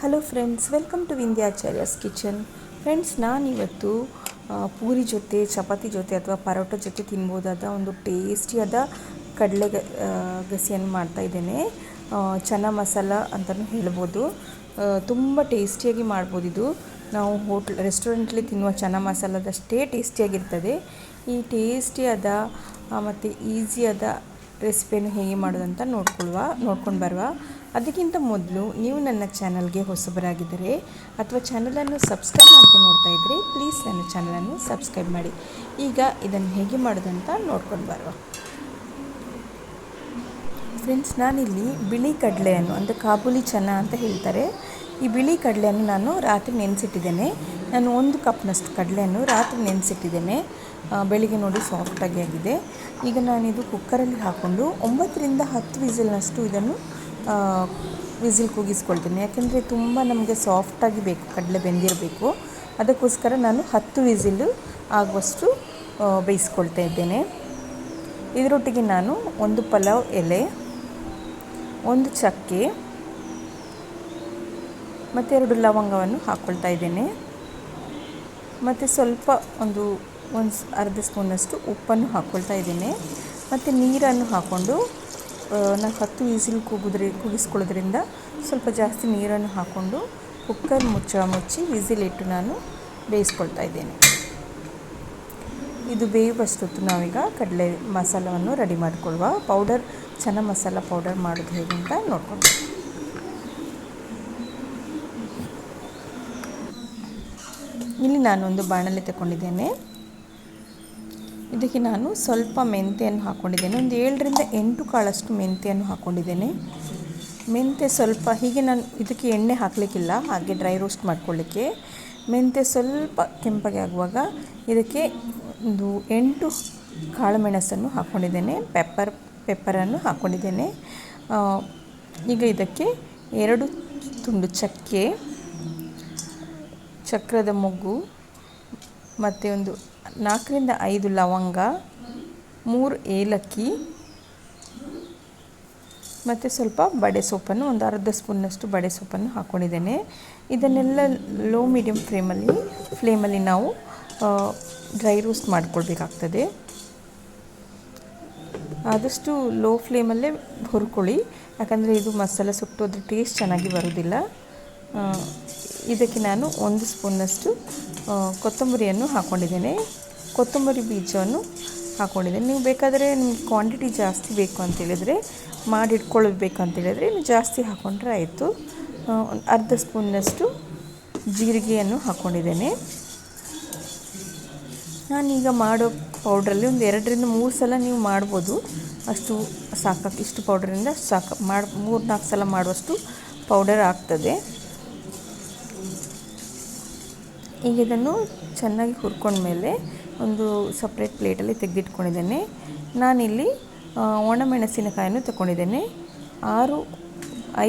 Hello friends welcome to Vindhyacharya's kitchen friends ನಾನಿವತ್ತು ಪೂರಿ ಜೊತೆ ಚಪಾತಿ ಜೊತೆ ಅಥವಾ ಪರೋಟ ಜೊತೆ ತಿನ್ಬೋದಾದ ಒಂದು ಟೇಸ್ಟಿಯಾದ ಕಡಲೆ ಗಸಿಯನ್ನು ಮಾಡ್ತಾ ಇದ್ದೇನೆ. ಆ, ಚನ್ನ ಮಸಾಲ ಅಂತಲೂ ಹೇಳ್ಬೋದು. ತುಂಬ ಟೇಸ್ಟಿಯಾಗಿ ಮಾಡ್ಬೋದು ಇದು ನಾವು ಹೋಟ್ಲ್ ರೆಸ್ಟೋರೆಂಟ್ಲಿ ತಿನ್ನುವ ಚನ್ನ ಮಸಾಲದಷ್ಟೇ ಟೇಸ್ಟಿಯಾಗಿರ್ತದೆ ಈ ಟೇಸ್ಟಿಯಾದ ಮತ್ತು ಈಸಿಯಾದ ರೆಸಿಪಿಯನ್ನು ಹೇಗೆ ಮಾಡೋದಂತ ನೋಡ್ಕೊಳ್ವಾ ನೋಡ್ಕೊಂಡು ಬರುವ. ಅದಕ್ಕಿಂತ ಮೊದಲು ನೀವು ನನ್ನ ಚಾನಲ್ಗೆ ಹೊಸಬರಾಗಿದ್ದರೆ ಅಥವಾ ಚಾನಲನ್ನು ಸಬ್ಸ್ಕ್ರೈಬ್ ಮಾಡ್ತೀನಿ ನೋಡ್ತಾ ಇದ್ದರೆ ಪ್ಲೀಸ್ ನನ್ನ ಚಾನಲನ್ನು ಸಬ್ಸ್ಕ್ರೈಬ್ ಮಾಡಿ. ಈಗ ಇದನ್ನು ಹೇಗೆ ಮಾಡೋದಂತ ನೋಡ್ಕೊಂಡು ಬರುವ. ಫ್ರೆಂಡ್ಸ್, ನಾನಿಲ್ಲಿ ಬಿಳಿ ಕಡಲೆಯನ್ನು, ಅಂದರೆ ಕಾಬೂಲಿ ಚೆನ್ನ ಅಂತ ಹೇಳ್ತಾರೆ. ಈ ಬಿಳಿ ಕಡಲೆಯನ್ನು ನಾನು ರಾತ್ರಿ ನೆನೆಸಿಟ್ಟಿದ್ದೇನೆ. ನಾನು ಒಂದು ಕಪ್ನಷ್ಟು ಕಡಲೆಯನ್ನು ರಾತ್ರಿ ನೆನೆಸಿಟ್ಟಿದ್ದೇನೆ. ಬೆಳಿಗ್ಗೆ ನೋಡಿ ಸಾಫ್ಟಾಗಿ ಆಗಿದೆ. ಈಗ ನಾನಿದು ಕುಕ್ಕರಲ್ಲಿ ಹಾಕ್ಕೊಂಡು ಒಂಬತ್ತರಿಂದ ಹತ್ತು ವಿಸಿಲ್ನಷ್ಟು ಇದನ್ನು ವಿಸಿಲ್ ಕೂಗಿಸ್ಕೊಳ್ತೀನಿ. ಯಾಕೆಂದರೆ ತುಂಬ ನಮಗೆ ಸಾಫ್ಟಾಗಿ ಬೇಕು, ಕಡಲೆ ಬೆಂದಿರಬೇಕು. ಅದಕ್ಕೋಸ್ಕರ ನಾನು ಹತ್ತು ವಿಸಿಲು ಆಗುವಷ್ಟು ಬೇಯಿಸ್ಕೊಳ್ತಾ ಇದ್ದೇನೆ. ಇದರೊಟ್ಟಿಗೆ ನಾನು ಒಂದು ಪಲಾವ್ ಎಲೆ, ಒಂದು ಚಕ್ಕೆ, ಮತ್ತು ಎರಡು ಲವಂಗವನ್ನು ಹಾಕ್ಕೊಳ್ತಾ ಇದ್ದೇನೆ. ಮತ್ತು ಸ್ವಲ್ಪ ಒಂದು ಒಂದು ಅರ್ಧ ಸ್ಪೂನಷ್ಟು ಉಪ್ಪನ್ನು ಹಾಕ್ಕೊಳ್ತಾ ಇದ್ದೇನೆ. ಮತ್ತು ನೀರನ್ನು ಹಾಕ್ಕೊಂಡು ನಾವು ಹತ್ತು ವಿಸಿಲ್ ಕೂಗಿದ್ರೆ ಕೂಗಿಸ್ಕೊಳ್ಳೋದ್ರಿಂದ ಸ್ವಲ್ಪ ಜಾಸ್ತಿ ನೀರನ್ನು ಹಾಕ್ಕೊಂಡು ಕುಕ್ಕರ್ ಮುಚ್ಚ ಮುಚ್ಚಿ ವಿಸಿಲ್ ಇಟ್ಟು ನಾನು ಬೇಯಿಸ್ಕೊಳ್ತಾ ಇದ್ದೇನೆ. ಇದು ಬೇಯುವಷ್ಟೊತ್ತು ನಾವೀಗ ಕಡಲೆ ಮಸಾಲವನ್ನು ರೆಡಿ ಮಾಡಿಕೊಳ್ಳುವ ಪೌಡರ್ ಚೆನ್ನ ಮಸಾಲ ಪೌಡರ್ ಮಾಡೋದು ಹೇಗೆ ಅಂತ ನೋಡ್ಕೊಂಡು ಇಲ್ಲಿ ನಾನೊಂದು ಬಾಣಲೆ ತಗೊಂಡಿದ್ದೇನೆ. ಇದಕ್ಕೆ ನಾನು ಸ್ವಲ್ಪ ಮೆಂತೆಯನ್ನು ಹಾಕ್ಕೊಂಡಿದ್ದೇನೆ ಒಂದು ಏಳರಿಂದ ಎಂಟು ಕಾಳಷ್ಟು ಮೆಂತೆಯನ್ನು ಹಾಕ್ಕೊಂಡಿದ್ದೇನೆ ಮೆಂತೆ ಸ್ವಲ್ಪ, ಹೀಗೆ ನಾನು ಇದಕ್ಕೆ ಎಣ್ಣೆ ಹಾಕಲಿಕ್ಕಿಲ್ಲ, ಹಾಗೆ ಡ್ರೈ ರೋಸ್ಟ್ ಮಾಡ್ಕೊಳ್ಳಿಕ್ಕೆ. ಮೆಂತೆ ಸ್ವಲ್ಪ ಕೆಂಪಗೆ ಆಗುವಾಗ ಇದಕ್ಕೆ ಒಂದು ಎಂಟು ಕಾಳುಮೆಣಸನ್ನು ಹಾಕ್ಕೊಂಡಿದ್ದೇನೆ ಪೆಪ್ಪರ್, ಪೆಪ್ಪರನ್ನು ಹಾಕ್ಕೊಂಡಿದ್ದೇನೆ ಈಗ ಇದಕ್ಕೆ ಎರಡು ತುಂಡು ಚಕ್ಕೆ, ಚಕ್ರದ ಮೊಗ್ಗು, ಮತ್ತು ಒಂದು ನಾಲ್ಕರಿಂದ ಐದು ಲವಂಗ, ಮೂರು ಏಲಕ್ಕಿ, ಮತ್ತು ಸ್ವಲ್ಪ ಬಡೆ ಸೊಪ್ಪನ್ನು ಒಂದು ಅರ್ಧ ಸ್ಪೂನ್ನಷ್ಟು ಬಡೆ ಸೊಪ್ಪನ್ನು ಹಾಕ್ಕೊಂಡಿದ್ದೇನೆ ಇದನ್ನೆಲ್ಲ ಲೋ ಮೀಡಿಯಮ್ ಫ್ಲೇಮಲ್ಲಿ ಫ್ಲೇಮಲ್ಲಿ ನಾವು ಡ್ರೈ ರೋಸ್ಟ್ ಮಾಡ್ಕೊಳ್ಬೇಕಾಗ್ತದೆ. ಆದಷ್ಟು ಲೋ ಫ್ಲೇಮಲ್ಲೇ ಹುರ್ಕೊಳ್ಳಿ. ಯಾಕಂದರೆ ಇದು ಮಸಾಲೆ ಸುಟ್ಟೋದ್ರೆ ಟೇಸ್ಟ್ ಚೆನ್ನಾಗಿ ಬರೋದಿಲ್ಲ. ಇದಕ್ಕೆ ನಾನು ಒಂದು ಸ್ಪೂನ್ನಷ್ಟು ಕೊತ್ತಂಬರಿಯನ್ನು ಹಾಕ್ಕೊಂಡಿದ್ದೇನೆ ಕೊತ್ತಂಬರಿ ಬೀಜವನ್ನು ಹಾಕ್ಕೊಂಡಿದ್ದೀನಿ ನೀವು ಬೇಕಾದರೆ ನಿಮ್ಗೆ ಕ್ವಾಂಟಿಟಿ ಜಾಸ್ತಿ ಬೇಕು ಅಂತೇಳಿದರೆ ಮಾಡಿಟ್ಕೊಳ್ಬೇಕು ಮಾಡಿ ಇಟ್ಕೊಳ್ಬೇಕು ಅಂತ ಹೇಳಿದರೆ ನೀವು ಜಾಸ್ತಿ ಹಾಕ್ಕೊಂಡ್ರೆ ಆಯಿತು. ಅರ್ಧ ಸ್ಪೂನ್ನಷ್ಟು ಜೀರಿಗೆಯನ್ನು ಹಾಕ್ಕೊಂಡಿದ್ದೇನೆ ನಾನೀಗ ಮಾಡೋ ಪೌಡ್ರಲ್ಲಿ ಒಂದು ಎರಡರಿಂದ ಮೂರು ಸಲ ನೀವು ಮಾಡ್ಬೋದು. ಅಷ್ಟು ಸಾಕಾಗಿ ಇಷ್ಟು ಪೌಡರಿಂದ ಸಾಕು, ಮಾಡಿ, ಮೂರು ನಾಲ್ಕು ಸಲ ಮಾಡುವಷ್ಟು ಪೌಡರ್ ಆಗ್ತದೆ. ಈಗ ಇದನ್ನು ಚೆನ್ನಾಗಿ ಹುರ್ಕೊಂಡ್ಮೇಲೆ ಒಂದು ಸಪ್ರೇಟ್ ಪ್ಲೇಟಲ್ಲಿ ತೆಗೆದಿಟ್ಕೊಂಡಿದ್ದೇನೆ. ನಾನಿಲ್ಲಿ ಒಣಮೆಣಸಿನಕಾಯನ್ನು ತಗೊಂಡಿದ್ದೇನೆ ಆರು,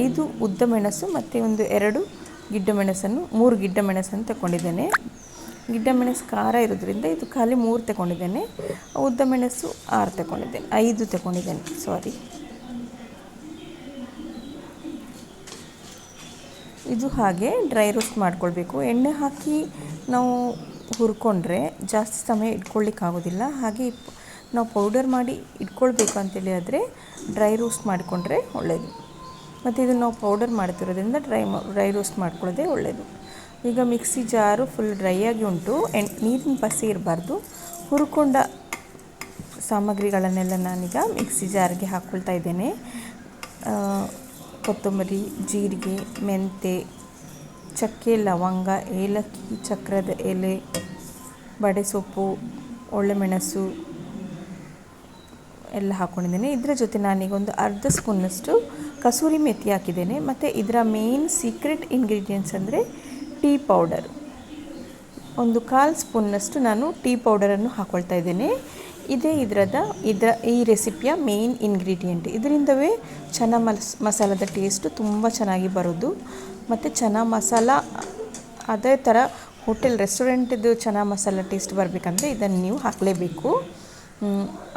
ಐದು ಉದ್ದ ಮೆಣಸು ಮತ್ತು ಒಂದು ಎರಡು ಗಿಡ್ಡ ಮೆಣಸನ್ನು, ಮೂರು ಗಿಡ್ಡ ಮೆಣಸನ್ನು ತಗೊಂಡಿದ್ದೇನೆ ಗಿಡ್ಡ ಮೆಣಸು ಖಾರ ಇರೋದ್ರಿಂದ ಇದು ಖಾಲಿ ಮೂರು ತಗೊಂಡಿದ್ದೇನೆ ಉದ್ದ ಮೆಣಸು ಆರು ತಗೊಂಡಿದ್ದೇನೆ ಐದು ತಗೊಂಡಿದ್ದೇನೆ ಸಾರಿ ಇದು ಹಾಗೆ ಡ್ರೈ ರೋಸ್ಟ್ ಮಾಡ್ಕೊಳ್ಬೇಕು. ಎಣ್ಣೆ ಹಾಕಿ ನಾವು ಹುರ್ಕೊಂಡ್ರೆ ಜಾಸ್ತಿ ಸಮಯ ಇಟ್ಕೊಳ್ಳಿಕ್ಕಾಗೋದಿಲ್ಲ. ಹಾಗೆ ನಾವು ಪೌಡರ್ ಮಾಡಿ ಇಟ್ಕೊಳ್ಬೇಕು ಅಂತೇಳಿ ಆದರೆ ಡ್ರೈ ರೋಸ್ಟ್ ಮಾಡಿಕೊಂಡ್ರೆ ಒಳ್ಳೆಯದು ಮತ್ತು ಇದನ್ನು ನಾವು ಪೌಡರ್ ಮಾಡ್ತಿರೋದ್ರಿಂದ ಡ್ರೈ ಡ್ರೈ ರೋಸ್ಟ್ ಮಾಡ್ಕೊಳ್ಳೋದೇ ಒಳ್ಳೆಯದು ಈಗ ಮಿಕ್ಸಿ ಜಾರು ಫುಲ್ ಡ್ರೈ ಆಗಿ ಉಂಟು. ಎಣ್ ನೀರಿನ ಪಸಿ ಇರಬಾರ್ದು. ಹುರ್ಕೊಂಡ ಸಾಮಗ್ರಿಗಳನ್ನೆಲ್ಲ ನಾನೀಗ ಮಿಕ್ಸಿ ಜಾರ್ಗೆ ಹಾಕ್ಕೊಳ್ತಾ ಇದ್ದೇನೆ. ಕೊತ್ತಂಬರಿ, ಜೀರಿಗೆ ಮೆಂತೆ ಚಕ್ಕೆ, ಲವಂಗ, ಏಲಕ್ಕಿ, ಚಕ್ರದ ಎಲೆ, ಬಡೆ ಸೊಪ್ಪು ಒಳ್ಳೆಮೆಣಸು ಎಲ್ಲ ಹಾಕ್ಕೊಂಡಿದ್ದೇನೆ ಇದರ ಜೊತೆ ನಾನೀಗ ಒಂದು ಅರ್ಧ ಸ್ಪೂನಷ್ಟು ಕಸೂರಿ ಮೆಥಿ ಹಾಕಿದ್ದೇನೆ. ಮತ್ತು ಇದರ ಮೇನ್ ಸೀಕ್ರೆಟ್ ಇಂಗ್ರೀಡಿಯೆಂಟ್ಸ್ ಅಂದರೆ ಟೀ ಪೌಡರ್. ಒಂದು ಕಾಲು ಸ್ಪೂನ್ನಷ್ಟು ನಾನು ಟೀ ಪೌಡರನ್ನು ಹಾಕ್ಕೊಳ್ತಾ ಇದ್ದೇನೆ. ಇದೇ ಇದರದ, ಇದರ ಈ ರೆಸಿಪಿಯ ಮೇನ್ ಇಂಗ್ರೀಡಿಯೆಂಟ್ ಇದರಿಂದವೇ ಚೆನ್ನ ಮಸ್, ಮಸಾಲದ ಟೇಸ್ಟು ತುಂಬ ಚೆನ್ನಾಗಿ ಬರೋದು. ಮತ್ತು ಚನಾ ಮಸಾಲ, ಅದೇ ಥರ ಹೋಟೆಲ್, ರೆಸ್ಟೋರೆಂಟಿದ್ದು ಚನಾ ಮಸಾಲ ಟೇಸ್ಟ್ ಬರಬೇಕಂದ್ರೆ ಇದನ್ನು ನೀವು ಹಾಕಲೇಬೇಕು.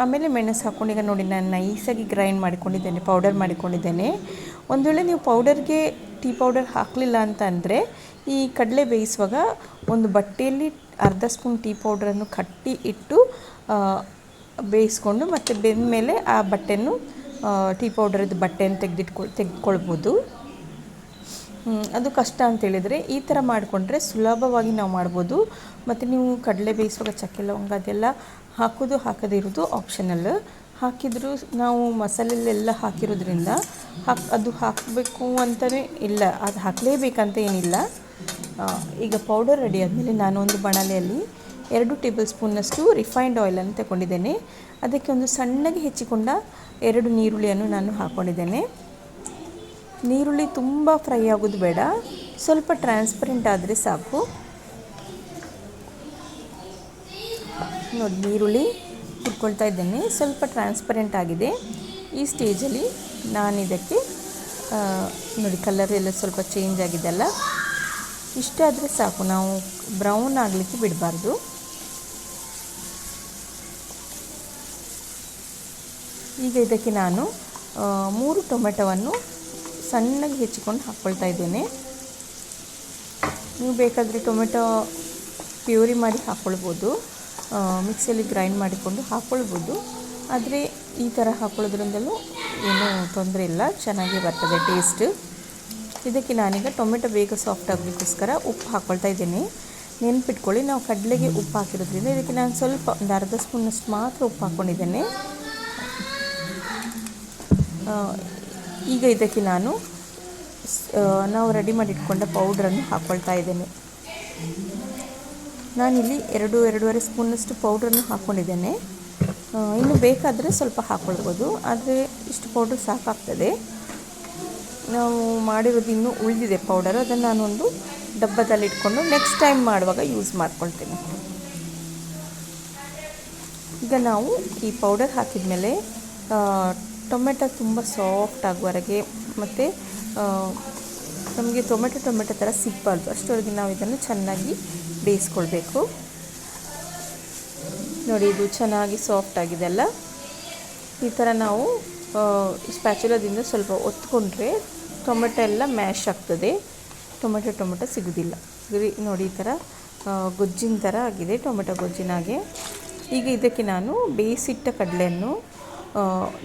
ಆಮೇಲೆ ಮೆಣಸು ಹಾಕ್ಕೊಂಡು ಈಗ ನೋಡಿ, ನಾನು ನೈಸಾಗಿ ಗ್ರೈಂಡ್ ಮಾಡಿಕೊಂಡಿದ್ದೇನೆ, ಪೌಡರ್ ಮಾಡಿಕೊಂಡಿದ್ದೇನೆ. ಒಂದು ವೇಳೆ ನೀವು ಪೌಡರ್ಗೆ ಟೀ ಪೌಡರ್ ಹಾಕಲಿಲ್ಲ ಅಂತ ಅಂದರೆ ಈ ಕಡಲೆ ಬೇಯಿಸುವಾಗ ಒಂದು ಬಟ್ಟೆಯಲ್ಲಿ ಅರ್ಧ ಸ್ಪೂನ್ ಟೀ ಪೌಡರನ್ನು ಕಟ್ಟಿ ಇಟ್ಟು ಬೇಯಿಸ್ಕೊಂಡು ಮತ್ತು ಬೆಂದ ಮೇಲೆ ಆ ಬಟ್ಟೆಯನ್ನು ಟೀ ಪೌಡರದ್ದು ಬಟ್ಟೆಯನ್ನು ತೆಗೆದಿಟ್ಕೊಳ್ ತೆಗೆದುಕೊಳ್ಬೋದು. ಅದು ಕಷ್ಟ ಅಂತ ಹೇಳಿದರೆ ಈ ಥರ ಮಾಡಿಕೊಂಡ್ರೆ ಸುಲಭವಾಗಿ ನಾವು ಮಾಡ್ಬೋದು. ಮತ್ತು ನೀವು ಕಡಲೆ ಬೇಯಿಸುವಾಗ ಚಕ್ಕೆ ಲವಂಗ ಅದೆಲ್ಲ ಹಾಕೋದು ಹಾಕದಿರೋದು ಆಪ್ಷನಲ್ ಹಾಕಿದರೂ ನಾವು ಮಸಾಲೆಲ್ಲೆಲ್ಲ ಹಾಕಿರೋದ್ರಿಂದ ಹಾಕ್, ಅದು ಹಾಕಬೇಕು ಅಂತಲೇ ಇಲ್ಲ, ಅದು ಹಾಕಲೇಬೇಕಂತ ಏನಿಲ್ಲ. ಈಗ ಪೌಡರ್ ರೆಡಿ ಆದಮೇಲೆ ನಾನು ಒಂದು ಬಾಣಲೆಯಲ್ಲಿ ಎರಡು ಟೇಬಲ್ ಸ್ಪೂನ್ನಷ್ಟು ರಿಫೈನ್ಡ್ ಆಯಿಲನ್ನು ತಗೊಂಡಿದ್ದೇನೆ. ಅದಕ್ಕೆ ಒಂದು ಸಣ್ಣಗೆ ಹೆಚ್ಚಿಕೊಂಡ ಎರಡು ನೀರುಳ್ಳಿಯನ್ನು ನಾನು ಹಾಕ್ಕೊಂಡಿದ್ದೇನೆ ನೀರುಳ್ಳಿ ತುಂಬ ಫ್ರೈ ಆಗೋದು ಬೇಡ. ಸ್ವಲ್ಪ ಟ್ರಾನ್ಸ್ಪರೆಂಟ್ ಆದರೆ ಸಾಕು. ನೋಡಿ, ನೀರುಳ್ಳಿ ಹುರ್ಕೊಳ್ತಾ ಇದ್ದೇನೆ. ಸ್ವಲ್ಪ ಟ್ರಾನ್ಸ್ಪರೆಂಟ್ ಆಗಿದೆ. ಈ ಸ್ಟೇಜಲ್ಲಿ ನಾನು ಇದಕ್ಕೆ ನೋಡಿ ಕಲರ್ ಎಲ್ಲ ಸ್ವಲ್ಪ ಚೇಂಜ್ ಆಗಿದೆಲ್ಲ ಇಷ್ಟಾದರೆ ಸಾಕು. ನಾವು ಬ್ರೌನ್ ಆಗಲಿಕ್ಕೆ ಬಿಡಬಾರ್ದು. ಈಗ ಇದಕ್ಕೆ ನಾನು ಮೂರು ಟೊಮೆಟೊವನ್ನು ಸಣ್ಣಗೆ ಹೆಚ್ಚಿಕೊಂಡು ಹಾಕ್ಕೊಳ್ತಾ ಇದ್ದೇನೆ. ನೀವು ಬೇಕಾದರೆ ಟೊಮೆಟೊ ಪ್ಯೂರಿ ಮಾಡಿ ಹಾಕ್ಕೊಳ್ಬೋದು. ಮಿಕ್ಸಿಯಲ್ಲಿ ಗ್ರೈಂಡ್ ಮಾಡಿಕೊಂಡು ಹಾಕ್ಕೊಳ್ಬೋದು. ಆದರೆ ಈ ಥರ ಹಾಕ್ಕೊಳ್ಳೋದ್ರಿಂದಲೂ ಏನೂ ತೊಂದರೆ ಇಲ್ಲ, ಚೆನ್ನಾಗಿ ಬರ್ತದೆ ಟೇಸ್ಟ್. ಇದಕ್ಕೆ ನಾನೀಗ ಟೊಮೆಟೊ ಬೇಗ ಸಾಫ್ಟ್ ಆಗಲಿಕ್ಕೋಸ್ಕರ ಉಪ್ಪು ಹಾಕ್ಕೊಳ್ತಾ ಇದ್ದೀನಿ. ನೆನ್ಪಿಟ್ಕೊಳ್ಳಿ, ನಾವು ಕಡಲೆಗೆ ಉಪ್ಪು ಹಾಕಿರೋದ್ರಿಂದ ಇದಕ್ಕೆ ನಾನು ಸ್ವಲ್ಪ ಒಂದು ಅರ್ಧ ಸ್ಪೂನಷ್ಟು ಮಾತ್ರ ಉಪ್ಪು ಹಾಕ್ಕೊಂಡಿದ್ದೇನೆ. ಈಗ ಇದಕ್ಕೆ ನಾನು ನಾವು ರೆಡಿ ಮಾಡಿಟ್ಕೊಂಡ ಪೌಡ್ರನ್ನು ಹಾಕ್ಕೊಳ್ತಾ ಇದ್ದೇನೆ. ನಾನಿಲ್ಲಿ ಎರಡು, ಎರಡೂವರೆ ಸ್ಪೂನಷ್ಟು ಪೌಡ್ರನ್ನು ಹಾಕ್ಕೊಂಡಿದ್ದೇನೆ ಇನ್ನು ಬೇಕಾದರೆ ಸ್ವಲ್ಪ ಹಾಕ್ಕೊಳ್ಬೋದು ಆದರೆ ಇಷ್ಟು ಪೌಡ್ರ್ ಸಾಕಾಗ್ತದೆ. ನಾವು ಮಾಡಿರೋದು ಇನ್ನೂ ಉಳಿದಿದೆ ಪೌಡರ್ ಅದನ್ನು ನಾನೊಂದು ಡಬ್ಬದಲ್ಲಿ ಇಟ್ಕೊಂಡು ನೆಕ್ಸ್ಟ್ ಟೈಮ್ ಮಾಡುವಾಗ ಯೂಸ್ ಮಾಡ್ಕೊಳ್ತೇನೆ. ಈಗ ನಾವು ಈ ಪೌಡರ್ ಹಾಕಿದ ಮೇಲೆ ಟೊಮೆಟೊ ತುಂಬ ಸಾಫ್ಟ್ ಆಗುವವರೆಗೆ ಮತ್ತು ನಮಗೆ ಟೊಮೆಟೊ ಟೊಮೆಟೊ ಥರ ಸಿಗಬಾರ್ದು ಅಷ್ಟರವರೆಗೆ ನಾವು ಇದನ್ನು ಚೆನ್ನಾಗಿ ಬೇಯಿಸ್ಕೊಳ್ಬೇಕು. ನೋಡಿ, ಇದು ಚೆನ್ನಾಗಿ ಸಾಫ್ಟ್ ಆಗಿದೆ ಅಲ್ಲ? ಈ ಥರ ನಾವು ಸ್ಪ್ಯಾಚುಲದಿಂದ ಸ್ವಲ್ಪ ಒತ್ಕೊಂಡ್ರೆ ಟೊಮೆಟೊ ಎಲ್ಲ ಮ್ಯಾಶ್ ಆಗ್ತದೆ. ಟೊಮೆಟೊ ಟೊಮೆಟೊ ಸಿಗೋದಿಲ್ಲ. ನೋಡಿ, ಈ ಥರ ಗೊಜ್ಜಿನ ಥರ ಆಗಿದೆ, ಟೊಮೆಟೊ ಗೊಜ್ಜಿನಾಗೆ ಈಗ ಇದಕ್ಕೆ ನಾನು ಬೇಯಿಸಿಟ್ಟ ಕಡಲೆಯನ್ನು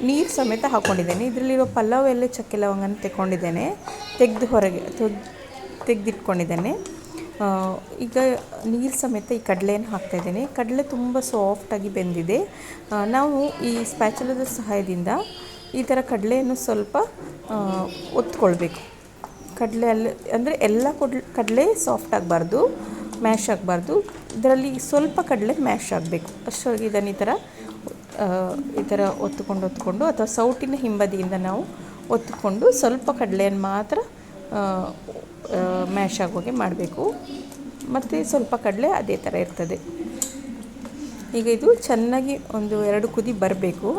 ನೀರು ಸಮೇತ ಹಾಕ್ಕೊಂಡಿದ್ದೇನೆ ಇದರಲ್ಲಿರೋ ಪಲಾವ್ ಎಲ್ಲ ಚಕ್ಕೆ ಲವಂಗನ ತೆಕ್ಕೊಂಡಿದ್ದೇನೆ. ತೆಗೆದು ಹೊರಗೆ ತೆಗೆದಿಟ್ಕೊಂಡಿದ್ದೇನೆ. ಈಗ ನೀರು ಸಮೇತ ಈ ಕಡಲೆಯನ್ನು ಹಾಕ್ತಾಯಿದ್ದೇನೆ. ಕಡಲೆ ತುಂಬ ಸಾಫ್ಟಾಗಿ ಬೆಂದಿದೆ. ನಾವು ಈ ಸ್ಪ್ಯಾಚುಲದ ಸಹಾಯದಿಂದ ಈ ಥರ ಕಡಲೆಯನ್ನು ಸ್ವಲ್ಪ ಒತ್ಕೊಳ್ಬೇಕು. ಕಡಲೆ ಅಲ್ಲಿ ಅಂದರೆ ಎಲ್ಲ ಕೊಡ್ಲೆ, ಕಡಲೆ ಸಾಫ್ಟ್ ಆಗಬಾರ್ದು ಮ್ಯಾಶ್ ಆಗಬಾರ್ದು. ಇದರಲ್ಲಿ ಸ್ವಲ್ಪ ಕಡಲೆ ಮ್ಯಾಶ್ ಆಗಬೇಕು. ಅಷ್ಟರವರೆಗೆ ಇದನ್ನು ಈ ಥರ ಈ ಥರ ಒತ್ತುಕೊಂಡು ಒತ್ತುಕೊಂಡು ಅಥವಾ ಸೌಟಿನ ಹಿಂಬದಿಯಿಂದ ನಾವು ಒತ್ತುಕೊಂಡು ಸ್ವಲ್ಪ ಕಡಲೆಯನ್ನು ಮಾತ್ರ ಮ್ಯಾಶ್ ಆಗೋಗೆ ಮಾಡಬೇಕು. ಮತ್ತು ಸ್ವಲ್ಪ ಕಡಲೆ ಅದೇ ಥರ ಇರ್ತದೆ. ಈಗ ಇದು ಚೆನ್ನಾಗಿ ಒಂದು ಎರಡು ಕುದಿ ಬರಬೇಕು.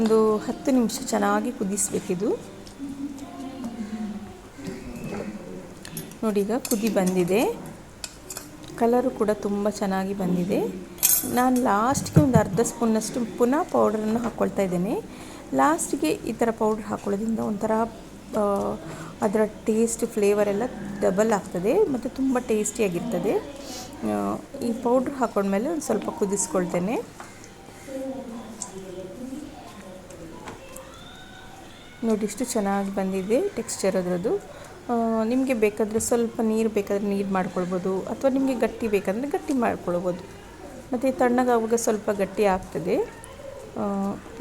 ಒಂದು ಹತ್ತು ನಿಮಿಷ ಚೆನ್ನಾಗಿ ಕುದಿಸ್ಬೇಕಿದು. ನೋಡಿ, ಈಗ ಕುದಿ ಬಂದಿದೆ. ಕಲರು ಕೂಡ ತುಂಬ ಚೆನ್ನಾಗಿ ಬಂದಿದೆ. ನಾನು ಲಾಸ್ಟ್ಗೆ ಒಂದು ಅರ್ಧ ಸ್ಪೂನಷ್ಟು ಪುನಃ ಪೌಡ್ರನ್ನು ಹಾಕ್ಕೊಳ್ತಾ ಇದ್ದೇನೆ. ಲಾಸ್ಟ್ಗೆ ಈ ಥರ ಪೌಡ್ರ್ ಹಾಕ್ಕೊಳ್ಳೋದ್ರಿಂದ ಒಂಥರ ಅದರ ಟೇಸ್ಟ್ ಫ್ಲೇವರ್ ಎಲ್ಲ ಡಬಲ್ ಆಗ್ತದೆ ಮತ್ತು ತುಂಬ ಟೇಸ್ಟಿಯಾಗಿರ್ತದೆ ಈ ಪೌಡ್ರ್ ಹಾಕೊಂಡ್ಮೇಲೆ ಒಂದು ಸ್ವಲ್ಪ ಕುದಿಸ್ಕೊಳ್ತೇನೆ. ನೋಡಿ ಇಷ್ಟು ಚೆನ್ನಾಗಿ ಬಂದಿದೆ ಟೆಕ್ಸ್ಚರ್ ಅದರದ್ದು. ನಿಮಗೆ ಬೇಕಾದರೆ ಸ್ವಲ್ಪ ನೀರು ಬೇಕಾದರೆ ನೀರು ಮಾಡ್ಕೊಳ್ಬೋದು, ಅಥವಾ ನಿಮಗೆ ಗಟ್ಟಿ ಬೇಕಂದರೆ ಗಟ್ಟಿ ಮಾಡ್ಕೊಳ್ಬೋದು. ಮತ್ತು ತಣ್ಣಗಾಗುವಾಗ ಸ್ವಲ್ಪ ಗಟ್ಟಿ ಆಗ್ತದೆ.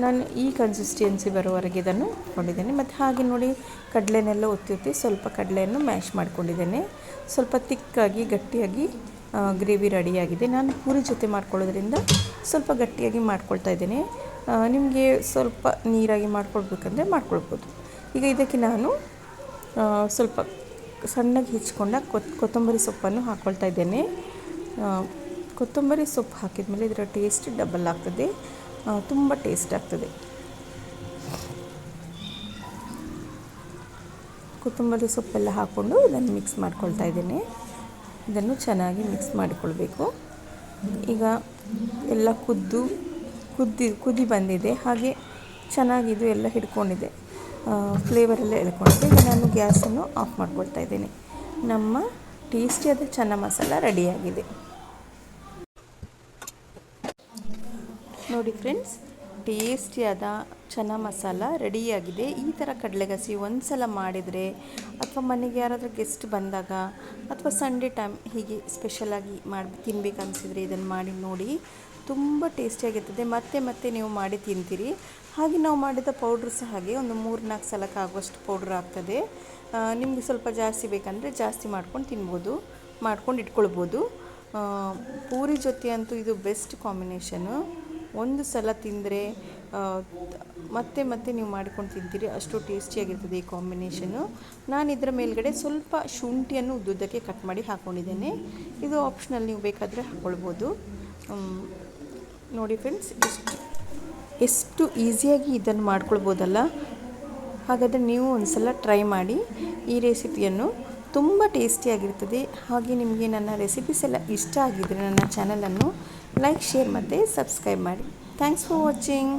ನಾನು ಈ ಕನ್ಸಿಸ್ಟೆನ್ಸಿ ಬರೋವರೆಗೆ ಇದನ್ನು ಇಟ್ಕೊಂಡಿದ್ದೇನೆ ಮತ್ತು ಹಾಗೆ ನೋಡಿ, ಕಡಲೆನೆಲ್ಲ ಒತ್ತಿ ಒತ್ತಿ ಸ್ವಲ್ಪ ಕಡಲೆಯನ್ನು ಮ್ಯಾಶ್ ಮಾಡ್ಕೊಂಡಿದ್ದೇನೆ. ಸ್ವಲ್ಪ ತಿಕ್ಕಾಗಿ, ಗಟ್ಟಿಯಾಗಿ ಗ್ರೇವಿ ರೆಡಿಯಾಗಿದೆ ನಾನು ಪೂರಿ ಜೊತೆ ಮಾಡ್ಕೊಳ್ಳೋದ್ರಿಂದ ಸ್ವಲ್ಪ ಗಟ್ಟಿಯಾಗಿ ಮಾಡ್ಕೊಳ್ತಾ ಇದ್ದೇನೆ. ನಿಮಗೆ ಸ್ವಲ್ಪ ನೀರಾಗಿ ಮಾಡ್ಕೊಳ್ಬೇಕಂದ್ರೆ ಮಾಡ್ಕೊಳ್ಬೋದು. ಈಗ ಇದಕ್ಕೆ ನಾನು ಸ್ವಲ್ಪ ಸಣ್ಣಗೆ ಹೆಚ್ಚಿಕೊಂಡ ಕೊತ್ ಕೊತ್ತಂಬರಿ ಸೊಪ್ಪನ್ನು ಹಾಕ್ಕೊಳ್ತಾ ಇದ್ದೇನೆ. ಕೊತ್ತಂಬರಿ ಸೊಪ್ಪು ಹಾಕಿದ ಮೇಲೆ ಇದರ ಟೇಸ್ಟ್ ಡಬಲ್ ಆಗ್ತದೆ. ತುಂಬ ಟೇಸ್ಟ್ ಆಗ್ತದೆ. ಕೊತ್ತಂಬರಿ ಸೊಪ್ಪೆಲ್ಲ ಹಾಕ್ಕೊಂಡು ಇದನ್ನು ಮಿಕ್ಸ್ ಮಾಡ್ಕೊಳ್ತಾ ಇದ್ದೇನೆ. ಇದನ್ನು ಚೆನ್ನಾಗಿ ಮಿಕ್ಸ್ ಮಾಡಿಕೊಳ್ಬೇಕು. ಈಗ ಎಲ್ಲ ಕುದ್ದು, ಕುದ್ದಿ, ಕುದಿ ಬಂದಿದೆ. ಹಾಗೆ ಚೆನ್ನಾಗಿದು ಎಲ್ಲ ಹಿಡ್ಕೊಂಡಿದೆ. ಫ್ಲೇವರೆಲ್ಲ ಎಳ್ಕೊಂಡಿದೆ. ಈಗ ನಾನು ಗ್ಯಾಸನ್ನು ಆಫ್ ಮಾಡ್ಕೊಳ್ತಾ ಇದ್ದೇನೆ. ನಮ್ಮ ಟೇಸ್ಟಿಯಾದ ಚೆನ್ನ ಮಸಾಲ ರೆಡಿಯಾಗಿದೆ ನೋಡಿ ಫ್ರೆಂಡ್ಸ್ ಟೇಸ್ಟಿಯಾದ ಚೆನ್ನ ಮಸಾಲ ರೆಡಿಯಾಗಿದೆ ಈ ಥರ ಕಡಲೆಗಸಿ ಒಂದು ಸಲ ಮಾಡಿದರೆ ಅಥವಾ ಮನೆಗೆ ಯಾರಾದರೂ ಗೆಸ್ಟ್ ಬಂದಾಗ ಅಥವಾ ಸಂಡೇ ಟೈಮ್ ಹೀಗೆ ಸ್ಪೆಷಲಾಗಿ ಮಾಡಿ ತಿನ್ಬೇಕನ್ನಿಸಿದರೆ ಇದನ್ನು ಮಾಡಿ ನೋಡಿ. ತುಂಬ ಟೇಸ್ಟಿಯಾಗಿರ್ತದೆ ಮತ್ತೆ ಮತ್ತೆ ನೀವು ಮಾಡಿ ತಿಂತೀರಿ. ಹಾಗೆ ನಾವು ಮಾಡಿದ ಪೌಡ್ರ್ ಸಹ ಹಾಗೆ ಒಂದು ಮೂರು ನಾಲ್ಕು ಸಲಕ್ಕೆ ಆಗುವಷ್ಟು ಪೌಡ್ರ್ ಆಗ್ತದೆ. ನಿಮಗೆ ಸ್ವಲ್ಪ ಜಾಸ್ತಿ ಬೇಕಂದರೆ ಜಾಸ್ತಿ ಮಾಡ್ಕೊಂಡು ತಿನ್ಬೋದು, ಮಾಡ್ಕೊಂಡು ಇಟ್ಕೊಳ್ಬೋದು. ಪೂರಿ ಜೊತೆ ಅಂತೂ ಇದು ಬೆಸ್ಟ್ ಕಾಂಬಿನೇಷನು ಒಂದು ಸಲ ತಿಂದರೆ ಮತ್ತೆ ಮತ್ತೆ ನೀವು ಮಾಡ್ಕೊಂಡು ತಿಂತೀರಿ. ಅಷ್ಟು ಟೇಸ್ಟಿಯಾಗಿರ್ತದೆ ಈ ಕಾಂಬಿನೇಷನು. ನಾನು ಇದರ ಮೇಲ್ಗಡೆ ಸ್ವಲ್ಪ ಶುಂಠಿಯನ್ನು ಉದ್ದುದ್ದಕ್ಕೆ ಕಟ್ ಮಾಡಿ ಹಾಕ್ಕೊಂಡಿದ್ದೇನೆ ಇದು ಆಪ್ಷನಲ್ ನೀವು ಬೇಕಾದರೆ ಹಾಕ್ಕೊಳ್ಬೋದು ನೋಡಿ ಫ್ರೆಂಡ್ಸ್ ಎಷ್ಟು ಎಷ್ಟು ಈಸಿಯಾಗಿ ಇದನ್ನು ಮಾಡ್ಕೊಳ್ಬೋದಲ್ಲ? ಹಾಗಾದರೆ ನೀವು ಒಂದು ಸಲ ಟ್ರೈ ಮಾಡಿ ಈ ರೆಸಿಪಿಯನ್ನು. ತುಂಬ ಟೇಸ್ಟಿಯಾಗಿರ್ತದೆ. ಹಾಗೆ ನಿಮಗೆ ನನ್ನ ರೆಸಿಪೀಸ್ ಎಲ್ಲ ಇಷ್ಟ ಆಗಿದ್ದರೆ ನನ್ನ ಚಾನಲನ್ನು ಲೈಕ್ ಶೇರ್ ಮತ್ತು ಸಬ್ಸ್ಕ್ರೈಬ್ ಮಾಡಿ. Thanks for watching